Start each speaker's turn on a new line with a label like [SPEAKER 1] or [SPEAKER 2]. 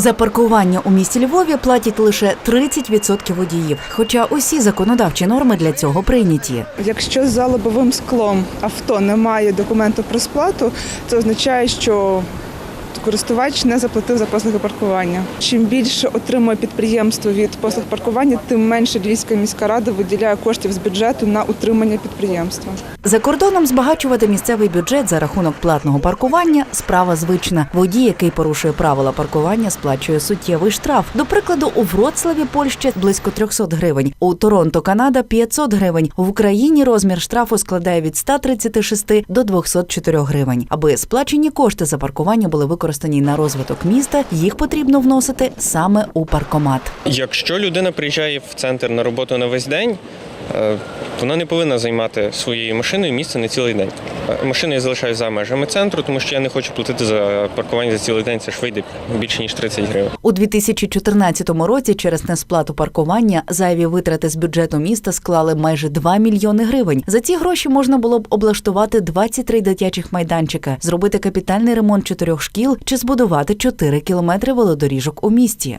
[SPEAKER 1] За паркування у місті Львові платять лише 30% водіїв, хоча усі законодавчі норми для цього прийняті.
[SPEAKER 2] Якщо за лобовим склом авто не має документу про сплату, це означає, що користувач не заплатив за послуги паркування. Чим більше отримує підприємство від послуг паркування, тим менше Львівська міська рада виділяє коштів з бюджету на утримання підприємства.
[SPEAKER 1] За кордоном збагачувати місцевий бюджет за рахунок платного паркування справа звична. Водій, який порушує правила паркування, сплачує суттєвий штраф. До прикладу, у Вроцлаві Польща близько 300 гривень, у Торонто, Канада 500 гривень. В Україні розмір штрафу складає від 136 до 204 гривень. Аби сплачені кошти за паркування були використані на розвиток міста, їх потрібно вносити саме у паркомат.
[SPEAKER 3] Якщо людина приїжджає в центр на роботу на весь день, вона не повинна займати своєю машиною місце на цілий день. Е, Машину я залишаю за межами центру, тому що я не хочу платити за паркування за цілий день. Це ж вийде більше ніж 30 гривень.
[SPEAKER 1] У 2014 році через несплату паркування зайві витрати з бюджету міста склали майже 2 мільйони гривень. За ці гроші можна було б облаштувати 23 дитячих майданчика, зробити капітальний ремонт чотирьох шкіл чи збудувати 4 кілометри велодоріжок у місті.